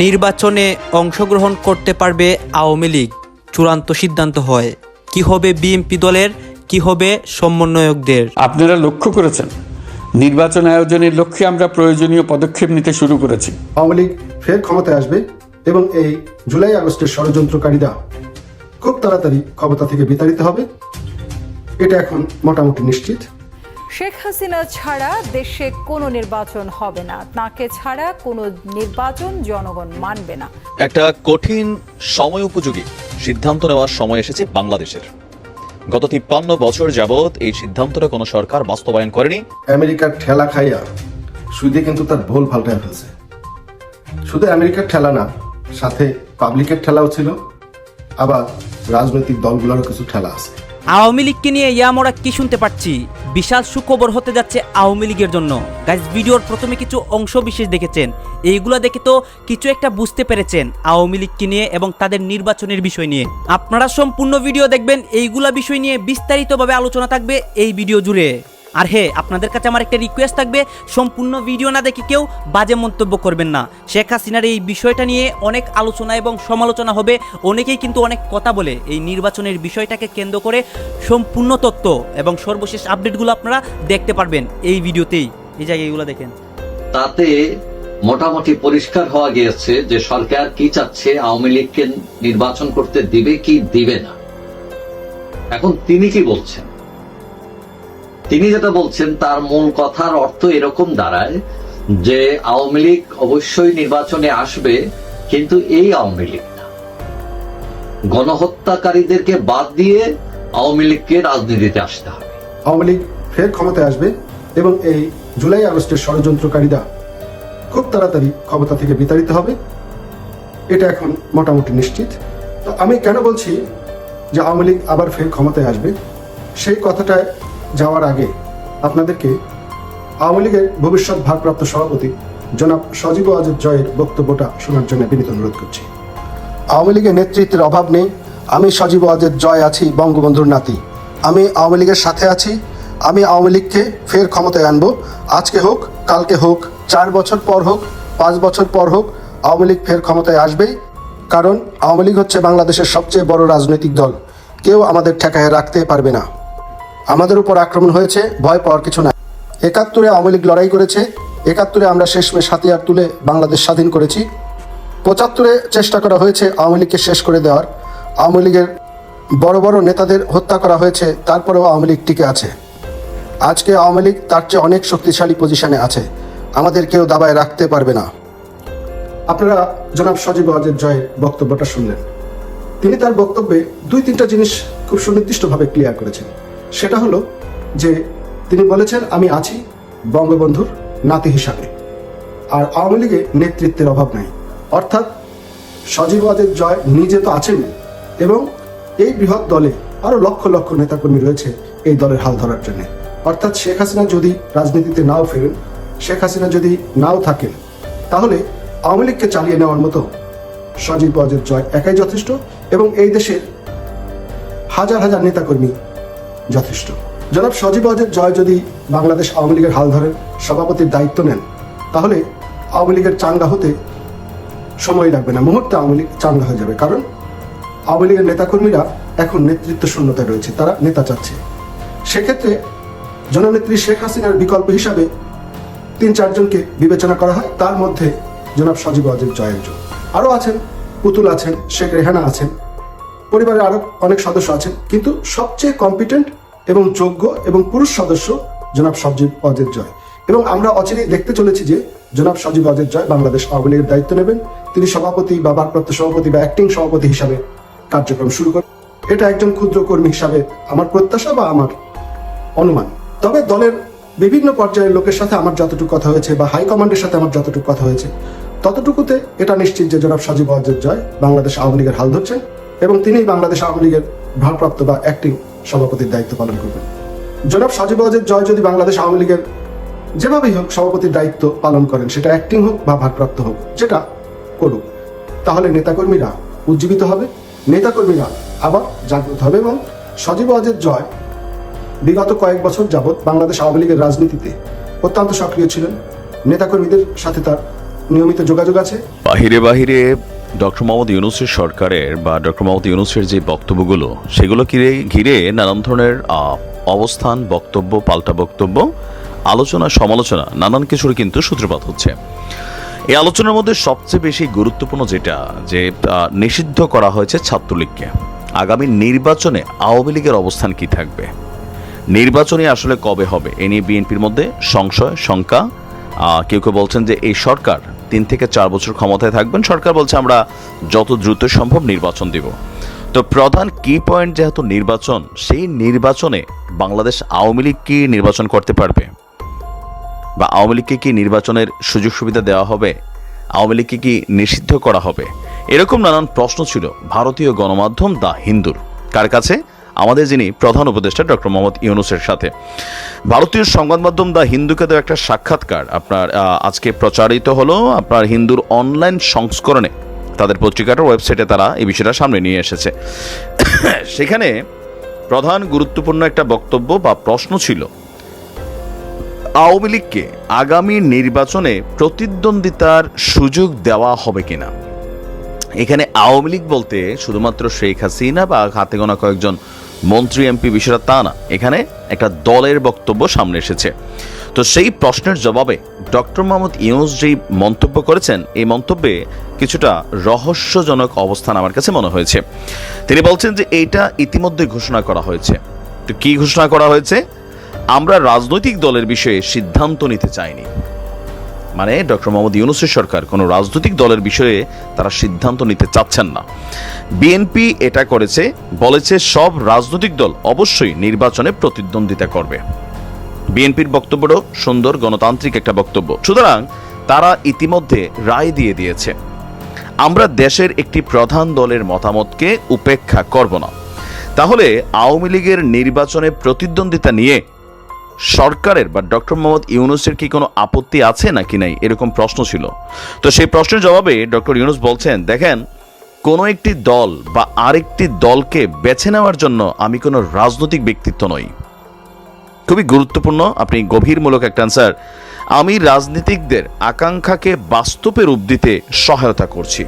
নির্বাচনে অংশগ্রহণ করতে পারবে আওয়ামী লীগ। চূড়ান্ত সিদ্ধান্ত হয়। কি হবে বিএনপি দলের কি হবে সমন্বয়কদের? আপনারা লক্ষ্য করেছেন? নির্বাচন আয়োজনের লক্ষ্যে আমরা প্রয়োজনীয় পদক্ষেপ নিতে শুরু করেছি। আওয়ামী লীগ ফের ক্ষমতায় আসবে এবং এই জুলাই আগস্টের ষড়যন্ত্রকারীরা খুব তাড়াতাড়ি ক্ষমতা থেকে বিতাড়িত হবে। এটা এখন মোটামুটি নিশ্চিত। শেখ হাসিনা ছাড়া দেশে কোনো নির্বাচন হবে না। তাকে ছাড়া কোনো নির্বাচন জনগণ মানবে না। একটা কঠিন সময় উপযোগী সিদ্ধান্ত নেওয়ার সময় এসেছে বাংলাদেশের। গত তিপ্পান্ন বছর যাবৎ এই সিদ্ধান্তটা কোনো সরকার বাস্তবায়ন করেনি। আমেরিকার ঠেলা খাইয়া সুদে কিন্তু তার ভুল পাল্টায় ফেলছে। শুধু আমেরিকার ঠেলা না সাথে পাবলিকের ঠেলাও ছিল। আবার রাজনৈতিক দলগুলোরও কিছু ঠেলা আছে। আওয়ামী লীগকে নিয়ে ইয়া আমরা কি শুনতে পাচ্ছি? বিশাল সুখবর হতে যাচ্ছে আওয়ামী লীগের জন্য। গাইজ ভিডিওর প্রথমে কিছু অংশ বিশেষ দেখেছেন। এইগুলো দেখে তো কিছু একটা বুঝতে পেরেছেন আওয়ামী লীগকে নিয়ে এবং তাদের নির্বাচনের বিষয় নিয়ে। আপনারা সম্পূর্ণ ভিডিও দেখবেন, এইগুলা বিষয় নিয়ে বিস্তারিতভাবে আলোচনা থাকবে এই ভিডিও জুড়ে। আর হ্যাঁ আপনাদের কাছে আমার একটা রিকোয়েস্ট থাকবে, সম্পূর্ণ ভিডিও না দেখে কেউ বাজে মন্তব্য করবেন না। শেখ হাসিনার এই বিষয়টা নিয়ে অনেক আলোচনা এবং সমালোচনা হবে, অনেকেই কিন্তু অনেক কথা বলে। এই নির্বাচনের বিষয়টাকে কেন্দ্র করে সম্পূর্ণ তথ্য এবং সর্বশেষ আপডেটগুলো আপনারা দেখতে পারবেন এই ভিডিওতেই। এই জায়গায় এগুলো দেখেন। তাতে মোটামুটি পরিষ্কার হওয়া গিয়েছে যে সরকার কি চাচ্ছে, আওয়ামী লীগকে নির্বাচন করতে দিবে কি দিবে না। এখন তিনি কি বলছেন? তিনি যেটা বলছেন, তার মূল কথার অর্থ এরকম দাঁড়ায় যে আওয়ামী লীগ অবশ্যই নির্বাচনে আসবে, কিন্তু এই আওয়ামী লীগ গণহত্যাকারীদেরকে বাদ দিয়ে আওয়ামী লীগকে রাজনীতিতে আসতে হবে। আওয়ামী লীগ ফের ক্ষমতায় আসবে এবং এই জুলাই আগস্টের ষড়যন্ত্রকারীরা খুব তাড়াতাড়ি ক্ষমতা থেকে বিতাড়িত হবে। এটা এখন মোটামুটি নিশ্চিত। তো আমি কেন বলছি যে আওয়ামী লীগ আবার ফের ক্ষমতায় আসবে? সেই কথাটায় যাওয়ার আগে আপনাদেরকে আওয়ামী লীগের ভবিষ্যৎ ভারপ্রাপ্ত সভাপতি জনাব সজীব আজের জয়ের বক্তব্যটা শোনার জন্য বিনীত অনুরোধ করছি। আওয়ামী লীগের নেতৃত্বের অভাব নেই। আমি সজীব আজের জয় আছি, বঙ্গবন্ধুর নাতি। আমি আওয়ামী লীগের সাথে আছি। আমি আওয়ামী লীগকে ফের ক্ষমতায় আনব। আজকে হোক, কালকে হোক, চার বছর পর হোক, পাঁচ বছর পর হোক, আওয়ামী লীগ ফের ক্ষমতায় আসবেই। কারণ আওয়ামী লীগ হচ্ছে বাংলাদেশের সবচেয়ে বড় রাজনৈতিক দল। কেউ আমাদের ঠেকায় রাখতে পারবে না। আমাদের উপর আক্রমণ হয়েছে, ভয় পাওয়ার কিছু নাই। একাত্তরে আওয়ামী লীগ লড়াই করেছে, একাত্তরে আমরা শেষমেশ হাতিয়ার তুলে বাংলাদেশ স্বাধীন করেছি। পঁচাত্তরে চেষ্টা করা হয়েছে আওয়ামী লীগকে শেষ করে দেওয়ার। আওয়ামী লীগের বড় বড় নেতাদের হত্যা করা হয়েছে, তারপরেও আওয়ামী লীগ টিকে আছে। আজকে আওয়ামী লীগ তার চেয়ে অনেক শক্তিশালী পজিশনে আছে। আমাদের কেউ দাবায় রাখতে পারবে না। আপনারা জনাব সজীব ওয়াজের জয়ের বক্তব্যটা শুনলেন। তিনি তার বক্তব্যে দুই তিনটা জিনিস খুব সুনির্দিষ্টভাবে ক্লিয়ার করেছেন। সেটা হলো যে তিনি বলেছেন, আমি আছি বঙ্গবন্ধুর নাতি হিসাবে। আর আওয়ামী লীগে নেতৃত্বের অভাব নাই। অর্থাৎ সজীব ওয়াজের জয় নিজে তো আছেন এবং এই বৃহৎ দলে আরও লক্ষ লক্ষ নেতাকর্মী রয়েছে এই দলের হাল ধরার জন্য। অর্থাৎ শেখ হাসিনা যদি রাজনীতিতে নাও ফেরেন, শেখ হাসিনা যদি নাও থাকেন, তাহলে আওয়ামী লীগকে চালিয়ে নেওয়ার মতো সজীব ওয়াজের জয় একাই যথেষ্ট এবং এই দেশের হাজার হাজার নেতাকর্মী যথেষ্ট। জনাব সজীব ওয়াজের জয় যদি বাংলাদেশ আওয়ামী লীগের হাল ধরেন, সভাপতির দায়িত্ব নেন, তাহলে আওয়ামী লীগের চাঙ্গা হতে সময় লাগবে না। মুহূর্তে আওয়ামী লীগ চাঙ্গা হয়ে যাবে। কারণ আওয়ামী লীগের নেতাকর্মীরা এখন নেতৃত্ব শূন্যতায় রয়েছে। তারা নেতা চাচ্ছে। সেক্ষেত্রে জননেত্রী শেখ হাসিনার বিকল্প হিসাবে তিন চারজনকে বিবেচনা করা হয়। তার মধ্যে জনাব সজীব ওয়াজের জয় একজন আরও আছেন, পুতুল আছেন, শেখ রেহানা আছেন। পরিবারের আরও অনেক সদস্য আছেন। কিন্তু সবচেয়ে কম্পিটেন্ট এবং যোগ্য এবং পুরুষ সদস্য জনাব সজীব অজের জয়। এবং আমরা অচিরেই দেখতে চলেছি যে জনাব সজীব অজের জয় বাংলাদেশ আওয়ামী লীগের দায়িত্ব নেবেন। তিনি সভাপতি বা ভারপ্রাপ্ত সভাপতি বা অ্যাক্টিং সভাপতি হিসাবে কার্যক্রম শুরু করেন। এটা একজন ক্ষুদ্র কর্মী হিসাবে আমার প্রত্যাশা বা আমার অনুমান। তবে দলের বিভিন্ন পর্যায়ের লোকের সাথে আমার যতটুকু কথা হয়েছে বা হাইকমান্ডের সাথে আমার যতটুকু কথা হয়েছে, ততটুকুতে এটা নিশ্চিত যে জনাব সজীব অজের জয় বাংলাদেশ আওয়ামী লীগের হাল ধরছেন। এবং তিনি বাংলাদেশ আওয়ামী লীগের ভারপ্রাপ্ত বা অ্যাক্টিং সভাপতির দায়িত্ব পালন করবেন। জনাব সজীব অজের জয় যদি বাংলাদেশ আওয়ামী লীগের যেভাবেই হোক সভাপতির দায়িত্ব পালন করেন, সেটা অ্যাক্টিং হোক বা ভারপ্রাপ্ত হোক, যেটা করুক, তাহলে নেতাকর্মীরা উজ্জীবিত হবে, নেতাকর্মীরা আবার জাগ্রত হবে এবং সজীব অজের জয় বিগত কয়েক বছর যাবৎ বাংলাদেশ আওয়ামী লীগের রাজনীতিতে অত্যন্ত সক্রিয় ছিলেন। নেতাকর্মীদের সাথে তার নিয়মিত যোগাযোগ আছে। বাহিরে বাহিরে ডক্টর মোহাম্মদ ইউনুসের সরকারের বা ডক্টর মোহাম্মদ ইউনুসের যে বক্তব্যগুলো, সেগুলো ঘিরে ঘিরে নানান ধরনের অবস্থান, বক্তব্য, পাল্টা বক্তব্য, আলোচনা, সমালোচনা, নানান কিছুর কিন্তু সূত্রপাত হচ্ছে। এই আলোচনার মধ্যে সবচেয়ে বেশি গুরুত্বপূর্ণ যেটা, যে নিষিদ্ধ করা হয়েছে ছাত্রলীগকে। আগামী নির্বাচনে আওয়ামী লীগের অবস্থান কি থাকবে? নির্বাচনে আসলে কবে হবে? এ নিয়ে বিএনপির মধ্যে সংশয়, শঙ্কা। কেউ কেউ বলছেন যে এই সরকার তিন থেকে চার বছর ক্ষমতায় থাকবেন। সরকার বলছে আমরা যত দ্রুত সম্ভব নির্বাচন দিব। তো প্রধান কি পয়েন্ট যেহেতু নির্বাচন, সেই নির্বাচনে বাংলাদেশ আওয়ামী লীগ কি নির্বাচন করতে পারবে? বা আওয়ামী লীগকে কি নির্বাচনের সুযোগ সুবিধা দেওয়া হবে? আওয়ামী লীগকে কি নিষিদ্ধ করা হবে? এরকম নানান প্রশ্ন ছিল ভারতীয় গণমাধ্যম দ্য হিন্দুর। কার কাছে? আমাদের যিনি প্রধান উপদেষ্টা ডক্টর মোহাম্মদ ইউনুসের সাথে। ভারতীয় সংবাদ মাধ্যম দ্য হিন্দুকে দেওয়া একটা সাক্ষাৎকার। আপনার আজকে প্রচারিত হলো আপনার হিন্দুর অনলাইন সংস্করণে। তাদের পত্রিকাটার ওয়েবসাইটে তারা এই বিষয়টা সামনে নিয়ে এসেছে। সেখানে প্রধান গুরুত্বপূর্ণ একটা বক্তব্য বা প্রশ্ন ছিল, আওয়ামী লীগকে আগামী নির্বাচনে প্রতিদ্বন্দ্বিতার সুযোগ দেওয়া হবে কিনা? এখানে আওয়ামী লীগ বলতে শুধুমাত্র শেখ হাসিনা বা হাতে গোনা কয়েকজন মন্ত্রী, এমপি বিষয়টা তা না, এখানে একটা দলের বক্তব্য সামনে এসেছে। তো সেই প্রশ্নের জবাবে ডক্টর মোহাম্মদ ইউনুস যেই মন্তব্য করেছেন, এই মন্তব্যে কিছুটা রহস্যজনক অবস্থান আমার কাছে মনে হয়েছে। তিনি বলছেন যে এইটা ইতিমধ্যে ঘোষণা করা হয়েছে। তো কি ঘোষণা করা হয়েছে? আমরা রাজনৈতিক দলের বিষয়ে সিদ্ধান্ত নিতে চাইনি। মানে ডক্টর মোহাম্মদ ইউনুসের সরকার কোনো রাজনৈতিক দলের বিষয়ে তারা সিদ্ধান্ত নিতে চাচ্ছেন না। বিএনপি এটা করেছে, বলেছে সব রাজনৈতিক দল অবশ্যই নির্বাচনে প্রতিদ্বন্দ্বিতা করবে। বিএনপির বক্তব্যটাও সুন্দর গণতান্ত্রিক একটা বক্তব্য। সুতরাং তারা ইতিমধ্যে রায় দিয়ে দিয়েছে। আমরা দেশের একটি প্রধান দলের মতামতকে উপেক্ষা করব না। তাহলে আওয়ামী লীগের নির্বাচনে প্রতিদ্বন্দ্বিতা নিয়ে সরকারের বা ডক্টর মোহাম্মদ ইউনুসের কি কোনো আপত্তি আছে নাকি নাই? এরকম প্রশ্ন ছিল। তো সেই প্রশ্নের জবাবে ডক্টর ইউনুস বলছেন, দেখেন, কোনো একটি দল বা আরেকটি দলকে বেছে নেওয়ার জন্য আমি কোনো রাজনৈতিক ব্যক্তিত্ব নই। খুবই গুরুত্বপূর্ণ, আপনি গভীরমূলক একটা অ্যান্সার আমি রাজনীতিকদের আকাঙ্ক্ষাকে বাস্তবে রূপ দিতে সহায়তা করছি।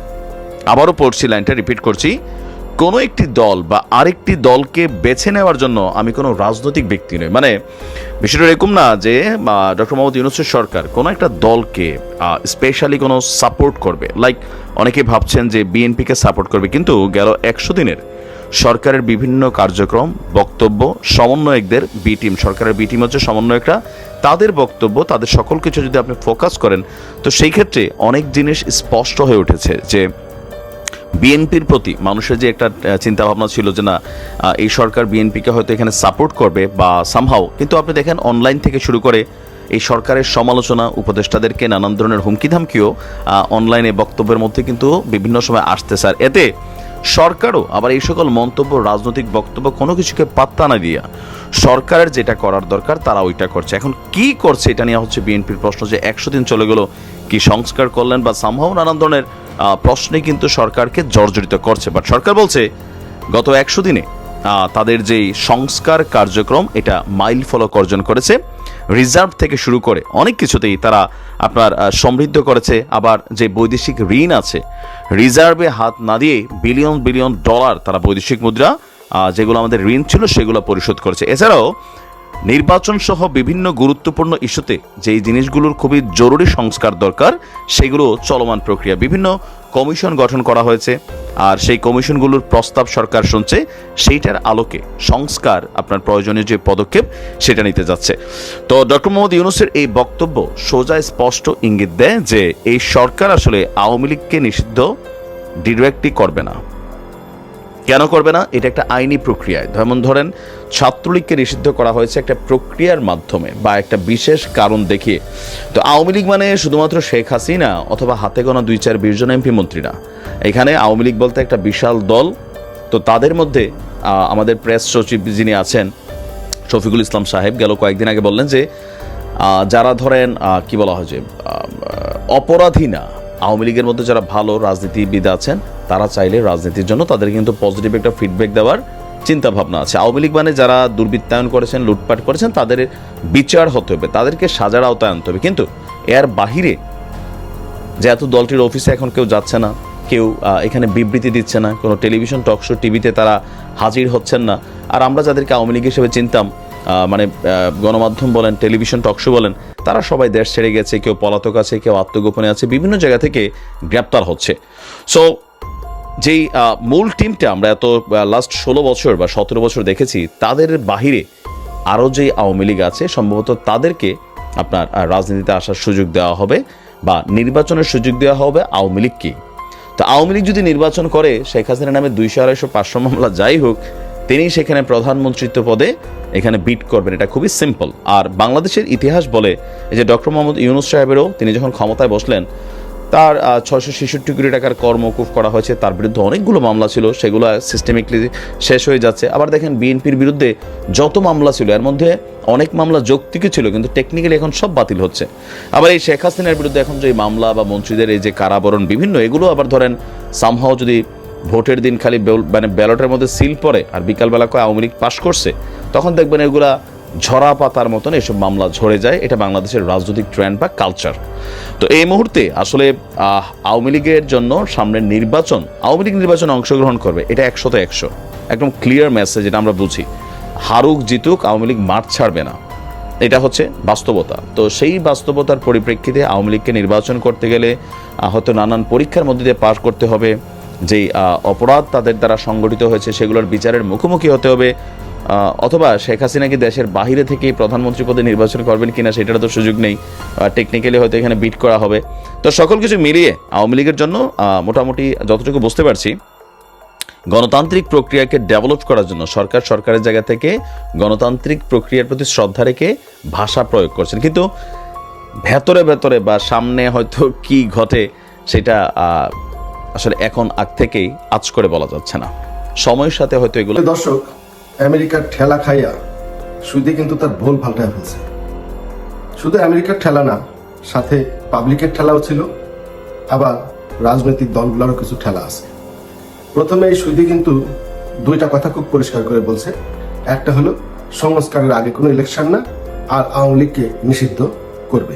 আবারও পড়ছি লাইনটা রিপিট করছি। কোনো একটি দল বা আরেকটি দলকে বেছে নেওয়ার জন্য আমি কোনো রাজনৈতিক ব্যক্তি নই। মানে বিষয়টা এরকম না যে ডক্টর মোহাম্মদ ইউনুসের সরকার কোনো একটা দলকে স্পেশালি কোনো সাপোর্ট করবে। লাইক অনেকে ভাবছেন যে বিএনপিকে সাপোর্ট করবে, কিন্তু গেল একশো দিনের সরকারের বিভিন্ন কার্যক্রম, বক্তব্য, সমন্বয়কদের বি টিম সরকারের বি টিম হচ্ছে সমন্বয়করা, তাদের বক্তব্য, তাদের সকল কিছু যদি আপনি ফোকাস করেন, তো সেই ক্ষেত্রে অনেক জিনিস স্পষ্ট হয়ে উঠেছে যে বিএনপির প্রতি মানুষের যে একটা চিন্তা ভাবনা ছিল যে না এই সরকার বিএনপিকে হয়তো এখানে সাপোর্ট করবে বা সামহাও কিন্তু আপনি দেখেন অনলাইন থেকে শুরু করে এই সরকারের সমালোচনা, উপদেষ্টাদেরকে নানান ধরনের হুমকি ধামকিও অনলাইনে বক্তব্যের মধ্যে কিন্তু বিভিন্ন সময় আসতে স্যার এতে সরকারও আবার এই সকল মন্তব্য, রাজনৈতিক বক্তব্য কোনো কিছুকে পাত্তা না দিয়া সরকারের যেটা করার দরকার তারা ওইটা করছে। এখন কি করছে এটা নিয়ে হচ্ছে বিএনপির প্রশ্ন যে একশো দিন চলে গেল, কি সংস্কার করলেন বা সামহাও নানান ধরনের প্রশ্নে কিন্তু সরকারকে জর্জরিত করছে। বাট সরকার বলছে, গত একশো দিনে তাদের যেই সংস্কার কার্যক্রম, এটা মাইল ফলক অর্জন করেছে। রিজার্ভ থেকে শুরু করে অনেক কিছুতেই তারা আপনার সমৃদ্ধ করেছে। আবার যে বৈদেশিক ঋণ আছে রিজার্ভে হাত না দিয়ে বিলিয়ন বিলিয়ন ডলার তারা বৈদেশিক মুদ্রা যেগুলো আমাদের ঋণ ছিল সেগুলো পরিশোধ করেছে। এছাড়াও নির্বাচন সহ বিভিন্ন গুরুত্বপূর্ণ ইস্যুতে যেই জিনিসগুলোর খুবই জরুরি সংস্কার দরকার, সেগুলো চলমান প্রক্রিয়া। বিভিন্ন কমিশন গঠন করা হয়েছে, আর সেই কমিশনগুলোর প্রস্তাব সরকার শুনছে, সেইটার আলোকে সংস্কার আপনার প্রয়োজনীয় যে পদক্ষেপ, সেটা নিতে যাচ্ছে। তো ডক্টর মোহাম্মদ ইউনুসের এই বক্তব্য সোজা স্পষ্ট ইঙ্গিত দেয় যে, এই সরকার আসলে আওয়ামী লীগকে নিষিদ্ধ ডিরেক্টলি করবে না। কেন করবে না? এটা একটা আইনি প্রক্রিয়ায়। যেমন ধরেন ছাত্রলীগকে নিষিদ্ধ করা হয়েছে একটা প্রক্রিয়ার মাধ্যমে বা একটা বিশেষ কারণ দেখিয়ে। তো আওয়ামী লীগ মানে শুধুমাত্র শেখ হাসিনা অথবা হাতে গোনা দুই চার বিশ জন এমপি মন্ত্রী না। এখানে আওয়ামী লীগ বলতে একটা বিশাল দল। তো তাদের মধ্যে আমাদের প্রেস সচিব যিনি আছেন, শফিকুল ইসলাম সাহেব গেল কয়েকদিন আগে বললেন যে যারা ধরেন কি বলা হয় যে অপরাধী না, আওয়ামী লীগের মধ্যে যারা ভালো রাজনীতিবিদ আছেন, তারা চাইলে রাজনীতির জন্য তাদের কিন্তু পজিটিভ একটা ফিডব্যাক দেওয়ার চিন্তা ভাবনা আছে। আওয়ামী লীগ মানে যারা দুর্বৃত্তায়ন করেছেন, লুটপাট করেছেন, তাদের বিচার হতে হবে, তাদেরকে সাজার আওতায় আনতে হবে। কিন্তু এর বাহিরে যে এত দলটির অফিসে এখন কেউ যাচ্ছে না, কেউ এখানে বিবৃতি দিচ্ছে না, কোনো টেলিভিশন টকশো টিভিতে তারা হাজির হচ্ছেন না। আর আমরা যাদেরকে আওয়ামী লীগ হিসেবে চিনতাম মানে গণমাধ্যম বলেন, টেলিভিশন টকশো বলেন, তারা সবাই দেশ ছেড়ে গেছে, কেউ পলাতক আছে, কেউ আত্মগোপনে আছে, বিভিন্ন জায়গা থেকে গ্রেপ্তার হচ্ছে। সো যেই মূল টিমটা আমরা এত লাস্ট ষোলো বছর বা সতেরো বছর দেখেছি, তাদের বাহিরে আরও যে আওয়ামী লীগ আছে, সম্ভবত তাদেরকে আপনার রাজনীতিতে আসার সুযোগ দেওয়া হবে বা নির্বাচনের সুযোগ দেওয়া হবে আওয়ামী লীগকে। তো আওয়ামী লীগ যদি নির্বাচন করে, শেখ হাসিনা নামে দুইশো আড়াইশো পাঁচশো মামলা যাই হোক, তিনি সেখানে প্রধানমন্ত্রিত্ব পদে এখানে বিট করবেন। এটা খুবই সিম্পল আর বাংলাদেশের ইতিহাস বলে, এই যে ডক্টর মোহাম্মদ ইউনুস সাহেবেরও তিনি যখন ক্ষমতায় বসলেন তার ছয়শো ছেষট্টি কোটি টাকার কর মকুফ করা হয়েছে। তার বিরুদ্ধে অনেকগুলো মামলা ছিল, সেগুলো সিস্টেমিকলি শেষ হয়ে যাচ্ছে। আবার দেখেন, বিএনপির বিরুদ্ধে যত মামলা ছিল, এর মধ্যে অনেক মামলা যৌক্তিকই ছিল, কিন্তু টেকনিক্যালি এখন সব বাতিল হচ্ছে। আবার এই শেখ হাসিনার বিরুদ্ধে এখন যে মামলা বা মন্ত্রীদের এই যে কারাবরণ বিভিন্ন, এগুলো আবার ধরেন সামহাও যদি ভোটের দিন খালি মানে ব্যালটের মধ্যে সিল পড়ে, আর বিকালবেলা কয় আওয়ামী লীগ পাশ করছে, তখন দেখবেন এগুলা ঝরা পাতার মতন এসব মামলা ঝরে যায়। এটা বাংলাদেশের রাজনৈতিক ট্রেন্ড বা কালচার তো এই মুহূর্তে আসলে আওয়ামী লীগের জন্য সামনের নির্বাচন, আওয়ামী লীগ নির্বাচনে অংশগ্রহণ করবে, এটা একশোতে একশো। একদম ক্লিয়ার মেসেজ এটা আমরা বুঝি। হারুক জিতুক, আওয়ামী লীগ মাঠ ছাড়বে না। এটা হচ্ছে বাস্তবতা। তো সেই বাস্তবতার পরিপ্রেক্ষিতে আওয়ামী লীগকে নির্বাচন করতে গেলে হয়তো নানান পরীক্ষার মধ্যে দিয়ে পাশ করতে হবে। যেই অপরাধ তাদের দ্বারা সংগঠিত হয়েছে, সেগুলোর বিচারের মুখোমুখি হতে হবে। অথবা শেখ হাসিনা কি দেশের বাহিরে থেকে প্রধানমন্ত্রী পদে নির্বাচন করবেন কিনা সেটার তো সুযোগ নেই। টেকনিক্যালি হয়তো এখানে বিট করা হবে। তো সকল কিছু মিলিয়ে আওয়ামী লীগের জন্য মোটামুটি যতটুকু বুঝতে পারছি, গণতান্ত্রিক প্রক্রিয়াকে ডেভেলপ করার জন্য সরকার সরকারের জায়গা থেকে গণতান্ত্রিক প্রক্রিয়ার প্রতি শ্রদ্ধা রেখে ভাষা প্রয়োগ করছেন। কিন্তু ভেতরে ভেতরে বা সামনে হয়তো কি ঘটে সেটা আসলে এখন আগ থেকেই আজ করে বলা যাচ্ছে না। সময়ের সাথে হয়তো এগুলো দর্শক আমেরিকার ঠেলা খাইয়া সুদে কিন্তু তার ভুল পাল্টায় ফেলছে। শুধু আমেরিকার ঠেলা না, সাথে পাবলিকের ঠেলাও ছিল, আবার রাজনৈতিক দলগুলোরও কিছু ঠেলা আছে। প্রথমে এই সুদি কিন্তু দুইটা কথা খুব পরিষ্কার করে বলছে। একটা হলো, সংস্কারের আগে কোনো ইলেকশন না, আর আওয়ামী লীগকে নিষিদ্ধ করবে।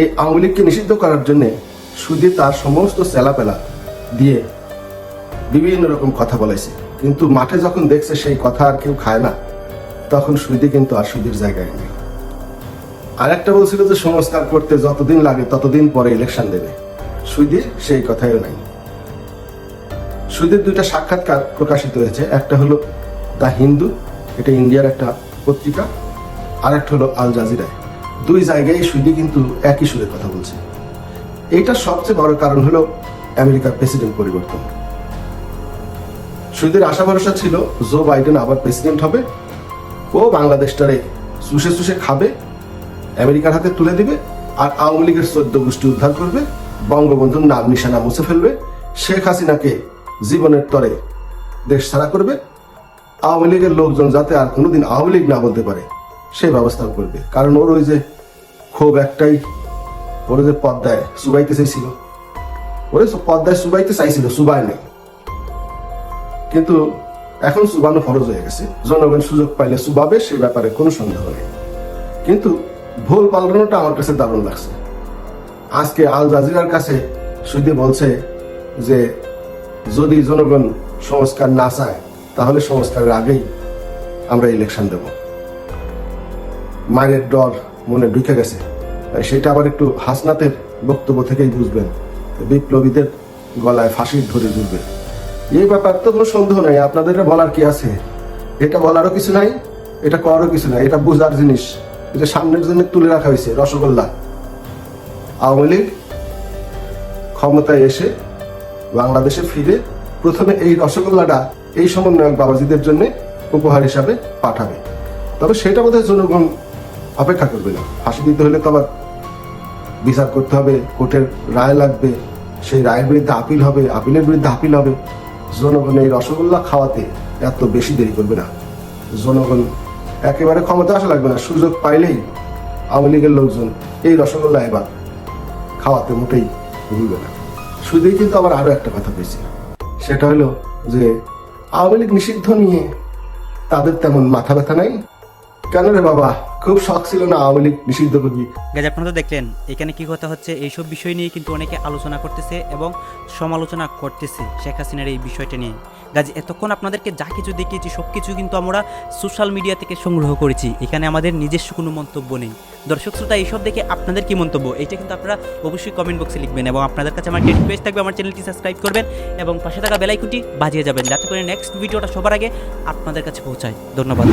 এই আওয়ামী লীগকে নিষিদ্ধ করার জন্য সুদি তার সমস্ত চেলাপেলা দিয়ে বিভিন্ন রকম কথা বলেছে কিন্তু মাঠে যখন দেখছে সেই কথা আর কেউ খায় না, তখন সুইদি কিন্তু আর সুদির জায়গায় নেই। আর একটা বলছিল যে, সংস্কার করতে যতদিন লাগে ততদিন পরে ইলেকশন দেবে। সুদির সেই কথাও নাই। সুদের দুইটা সাক্ষাৎকার প্রকাশিত হয়েছে। একটা হলো দ্য হিন্দু, এটা ইন্ডিয়ার একটা পত্রিকা আর একটা হলো আল জাজিরায়। দুই জায়গায় সুইদি কিন্তু একই সুরে কথা বলছে। এইটা সবচেয়ে বড় কারণ হলো আমেরিকার প্রেসিডেন্ট পরিবর্তন। সুদের আশা ভরসা ছিল জো বাইডেন আবার প্রেসিডেন্ট হবে। ও বাংলাদেশটারে চুষে চুষে খাবে, আমেরিকার হাতে তুলে দিবে, আর আওয়ামী লীগের চোদ্দ গোষ্ঠী উদ্ধার করবে, বঙ্গবন্ধুর নাম নিশানা মুছে ফেলবে, শেখ হাসিনাকে জীবনের তরে দেশ ছাড়া করবে। আওয়ামী লীগের লোকজন যাতে আর কোনোদিন আওয়ামী লীগ না বলতে পারে, সেই ব্যবস্থাও করবে। কারণ ওর ওই যে ক্ষোভ একটাই, ওর যে পদ্মায় সুবাইতে চাইছিল। ওরে পদ্মায় সুবাইতে চাইছিল, সুবাই নেই। কিন্তু এখন সুবানো ফরজ হয়ে গেছে। জনগণ সুযোগ পাইলে সুবাবে সে ব্যাপারে কোনো সন্দেহ নেই। কিন্তু ভুল পাল্টানোটা আমার কাছে দারুণ লাগছে। আজকে আল জাজিরার কাছে সুদি বলছে যে, যদি জনগণ সংস্কার না চায়, তাহলে সংস্কারের আগেই আমরা ইলেকশন দেব। মায়ের ডর মনে ঢুকে গেছে। সেটা আবার একটু হাসনাতের বক্তব্য থেকেই বুঝবেন। বিপ্লবীদের গলায় ফাঁসির ধরে ঝুলবে। এই ব্যাপার তো কোনো সন্দেহ নাই, আপনাদের বলার কি আছে? এটা বলারও কিছু নাই, এটা করারও কিছু নাই, এটা বুঝার জিনিস। এটা সামনের জন্য তুলে রাখা হয়েছে, রসগোল্লা। আওয়ামী লীগ ক্ষমতায় এসে বাংলাদেশে ফিরে প্রথমে এই রসগোল্লাটা এই সমন্বয়ক বাবাজিদের জন্য উপহার হিসাবে পাঠাবে। তবে সেটা বোধহয় জনগণ অপেক্ষা করবে না। ফাঁসি দিতে হলে তো আবার বিচার করতে হবে, কোর্টের রায় লাগবে, সেই রায়ের বিরুদ্ধে আপিল হবে, আপিলের বিরুদ্ধে আপিল হবে। জনগণ এই রসগোল্লা খাওয়াতে এত বেশি দেরি করবে না। জনগণ একেবারে ক্ষমতা আসা লাগবে না, সুযোগ পাইলেই আওয়ামী লীগের লোকজন এই রসগোল্লা এবার খাওয়াতে মোটেই ভুলবে না। শুধুই কিন্তু আবার আরও একটা কথা পেয়েছি সেটা হলো যে আওয়ামী লীগ নিষিদ্ধ নিয়ে তাদের তেমন মাথা ব্যথা নাই? কেন রে বাবা? খুব শখ ছিল না আওয়ামী লীগ নিষিদ্ধ করবি আপনারা তো দেখলেন, এখানে কি কথা হচ্ছে, এইসব বিষয় নিয়ে কিন্তু অনেকে আলোচনা করতেছে এবং সমালোচনা করতেছে শেখ হাসিনার এই বিষয়টা নিয়ে। এতক্ষণ আপনাদেরকে যা কিছু দেখিয়েছি সব কিছু কিন্তু আমরা সোশ্যাল মিডিয়া থেকে সংগ্রহ করেছি। এখানে আমাদের নিজস্ব কোনো মন্তব্য নেই। দর্শক শ্রোতা, এইসব দেখে আপনাদের কি মন্তব্য? এটা কিন্তু আপনারা অবশ্যই কমেন্ট বক্সে লিখবেন এবং আপনাদের কাছে আমার রিকোয়েস্ট থাকবে, আমার চ্যানেলটি সাবস্ক্রাইব করবেন এবং পাশে থাকা বেলাইকুটি বাজিয়ে যাবেন, যাতে করে নেক্সট ভিডিওটা সবার আগে আপনাদের কাছে পৌঁছায়। ধন্যবাদ।